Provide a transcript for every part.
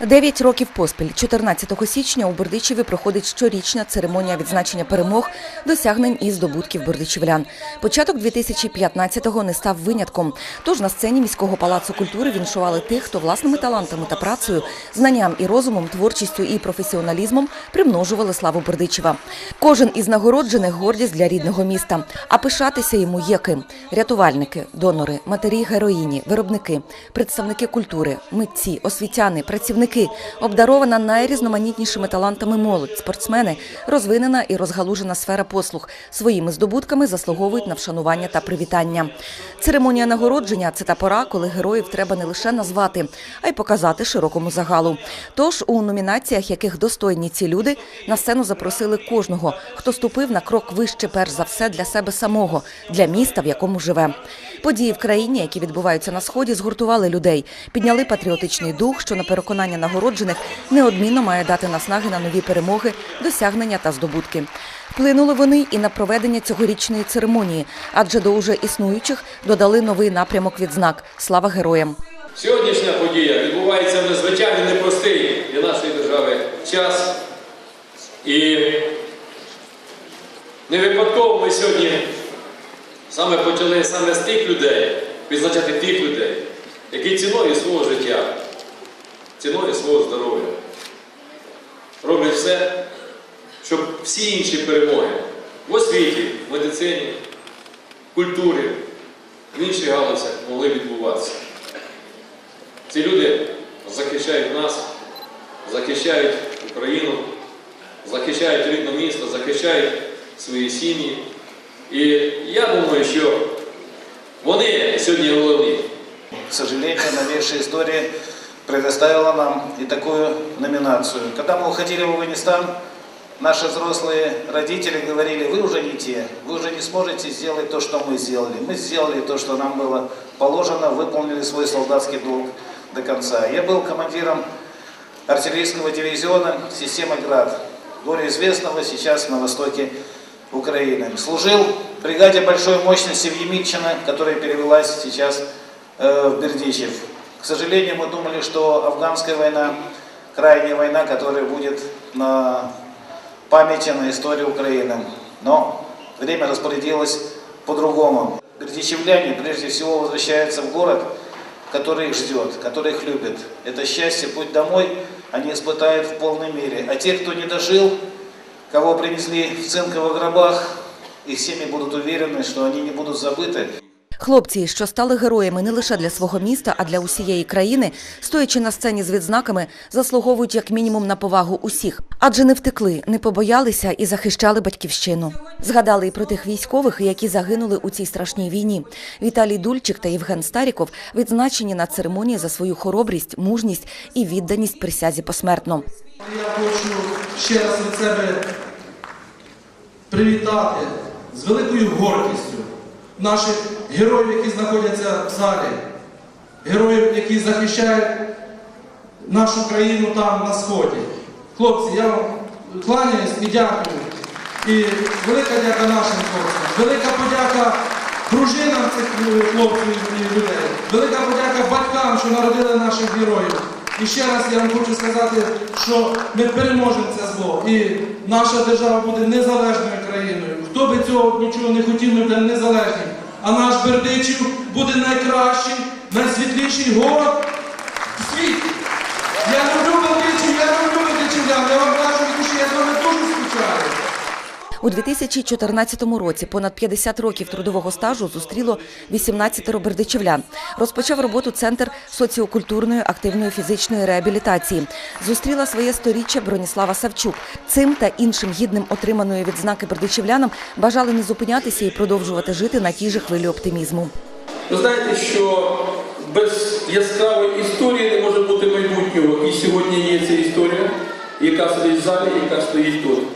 Дев'ять років поспіль, 14 січня, у Бердичеві проходить щорічна церемонія відзначення перемог, досягнень і здобутків бердичівлян. Початок 2015-го не став винятком. Тож на сцені міського палацу культури віншували тих, хто власними талантами та працею, знанням і розумом, творчістю і професіоналізмом примножували славу Бердичева. Кожен із нагороджених гордість для рідного міста. А пишатися йому є ким. Рятувальники, донори, матері героїні, виробники, представники культури, митці, освітяни, працівники, обдарована найрізноманітнішими талантами молодь, спортсмени, розвинена і розгалужена сфера послуг. Своїми здобутками заслуговують на вшанування та привітання. Церемонія нагородження це та пора, коли героїв треба не лише назвати, а й показати широкому загалу. Тож у номінаціях, яких достойні ці люди, на сцену запросили кожного, хто ступив на крок вище, перш за все, для себе самого, для міста, в якому живе. Події в країні, які відбуваються на сході, згуртували людей, підняли патріотичний дух, що на переконання нагороджених неодмінно має дати наснаги на нові перемоги, досягнення та здобутки. Вплинули вони і на проведення цьогорічної церемонії, адже до уже існуючих додали новий напрямок відзнак Слава героям. Сьогоднішня подія відбувається в незвичайно непростий для нашої держави час. І не випадково ми сьогодні саме почали саме з тих людей, відзначати тих людей, які ціною свого життя, ціною свого здоров'я роблять все, щоб всі інші перемоги в освіті, в медицині, культурі, в інших галузях могли відбуватися. Ці люди захищають нас, захищають Україну, захищають рідне місто, захищають свої сім'ї. І я думаю, що вони сьогодні головні. К сожалению, новейшая история предоставила нам и такую номинацию. Когда мы уходили в Афганистан, наши взрослые родители говорили, вы уже не те, вы уже не сможете сделать то, что мы сделали. Мы сделали то, что нам было положено, выполнили свой солдатский долг до конца. Я был командиром артиллерийского дивизиона системы «Град», горе известного сейчас на востоке Украины. Служил в бригаде большой мощности в Емельчино, которая перевелась сейчас э, в Бердичев. К сожалению, мы думали, что афганская война, крайняя война, которая будет на памяти, на истории Украины. Но время распорядилось по-другому. Бердичевляне прежде всего возвращаются в город, который их ждет, который их любит. Это счастье, путь домой они испытают в полной мере. А те, кто не дожил, кого принесли в цинковых гробах, их семьи будут уверены, что они не будут забыты. Хлопці, що стали героями не лише для свого міста, а для усієї країни, стоячи на сцені з відзнаками, заслуговують як мінімум на повагу усіх, адже не втекли, не побоялися і захищали батьківщину. Згадали і про тих військових, які загинули у цій страшній війні. Віталій Дульчик та Євген Старіков відзначені на церемонії за свою хоробрість, мужність і відданість присязі посмертно. Я хочу ще раз від себе привітати з великою гордістю наших героїв, які знаходяться в залі, героїв, які захищають нашу країну там на сході. Хлопці, я вам кланяюсь і дякую. І велика дяка нашим хлопцям, велика подяка дружинам цих хлопців і людей, велика подяка батькам, що народили наших героїв. І ще раз я вам хочу сказати, що ми переможемо це зло, і наша держава буде незалежною країною. Хто би цього нічого не хотів, ми будемо незалежні. А наш Бердичів буде найкращий, найсвітліший город в світі. Я люблю Бердичів, я люблю Бердичівлян, я вам кажу, від душі, я з вами дуже скучаю. У 2014 році понад 50 років трудового стажу зустріло 18 бердичівлян. Розпочав роботу центр соціокультурної активної фізичної реабілітації. Зустріла своє сторіччя Броніслава Савчук. Цим та іншим гідним отриманої відзнаки бердичівлянам бажали не зупинятися і продовжувати жити на тій же хвилі оптимізму. Ви знаєте, що без яскравої історії не може бути майбутнього. І сьогодні є ця історія, яка сидить в залі, яка стоїть тут.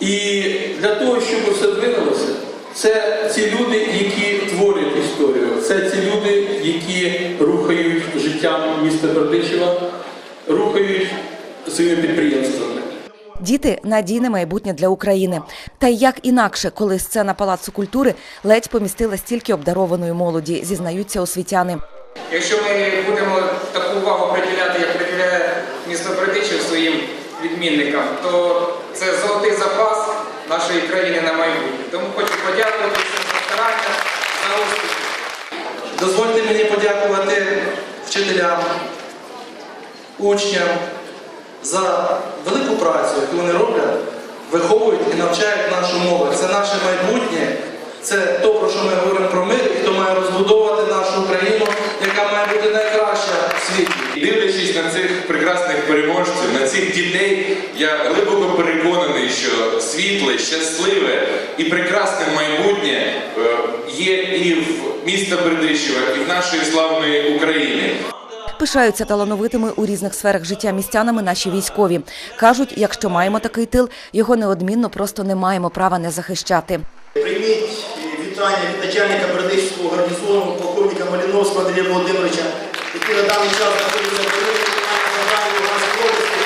І для того, щоб все двинулося, це ці люди, які творять історію, це ці люди, які рухають життям міста Бердичева, рухають своїми підприємствами. Діти надійне майбутнє для України. Та й як інакше, коли сцена палацу культури ледь помістила стільки обдарованої молоді, зізнаються освітяни. Якщо ми будемо таку увагу приділяти, як приділяє міська відмінникам, то це золотий запас нашої країни на майбутнє. Тому хочу подякувати всім за старання, за успіхи. Дозвольте мені подякувати вчителям, учням за велику працю, яку вони роблять, виховують і навчають нашу молодь. Це наше майбутнє, це то, про що ми говоримо про мир, і хто має розбудовувати нашу країну, яка має бути найкраща світі. Дивлячись на цих прекрасних переможців, на цих дітей, я глибоко переконаний, що світле, щасливе і прекрасне майбутнє е, є і в міста Бердичева, і в нашої славної України. Пишаються талановитими у різних сферах життя містянами наші військові. Кажуть, якщо маємо такий тил, його неодмінно просто не маємо права не захищати. Прийміть вітання від начальника Бердичівського гарнізону, полковника Маліновського Андрія Володимировича, який на даний час знаходяться в Україні області.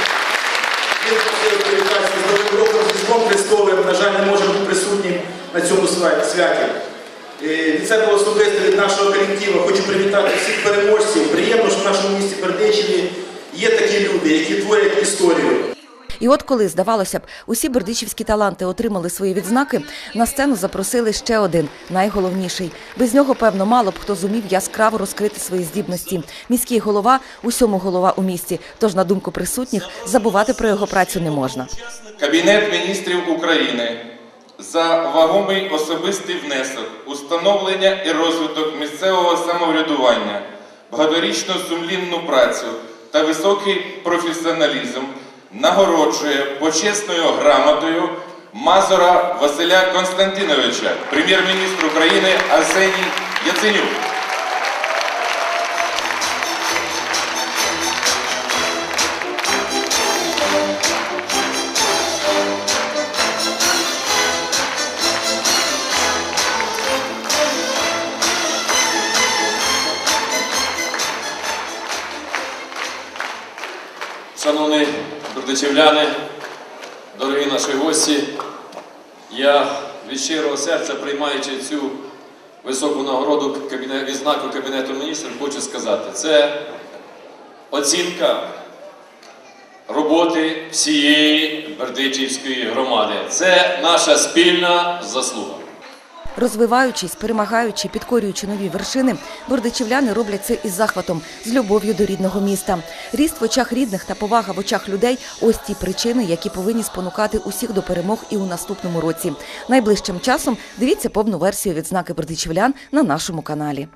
Він просив привітатися з Новим роком Різдвом Христовим. На жаль, не може бути присутнім на цьому святі. Від себе особисто від нашого колективу хочу привітати всіх переможців. Приємно, що в нашому місті Бердичеві є такі люди, які творять історію. І от коли, здавалося б, усі бердичівські таланти отримали свої відзнаки, на сцену запросили ще один, найголовніший. Без нього, певно, мало б хто зумів яскраво розкрити свої здібності. Міський голова – усьому голова у місті, тож, на думку присутніх, забувати про його працю не можна. Кабінет міністрів України за вагомий особистий внесок у становлення і розвиток місцевого самоврядування, багаторічну сумлінну працю та високий професіоналізм нагороджує почесною грамотою Мазура Василя Константиновича, прем'єр-міністр України Арсеній Яценюк. Бердичівляни, дорогі наші гості, я від щирого серця, приймаючи цю високу нагороду відзнаку Кабінету міністрів, хочу сказати, це оцінка роботи всієї Бердичівської громади. Це наша спільна заслуга. Розвиваючись, перемагаючи, підкорюючи нові вершини, бордичівляни роблять це із захватом, з любов'ю до рідного міста. Ріст в очах рідних та повага в очах людей ось ті причини, які повинні спонукати усіх до перемог і у наступному році. Найближчим часом дивіться повну версію відзнаки бордичівлян на нашому каналі.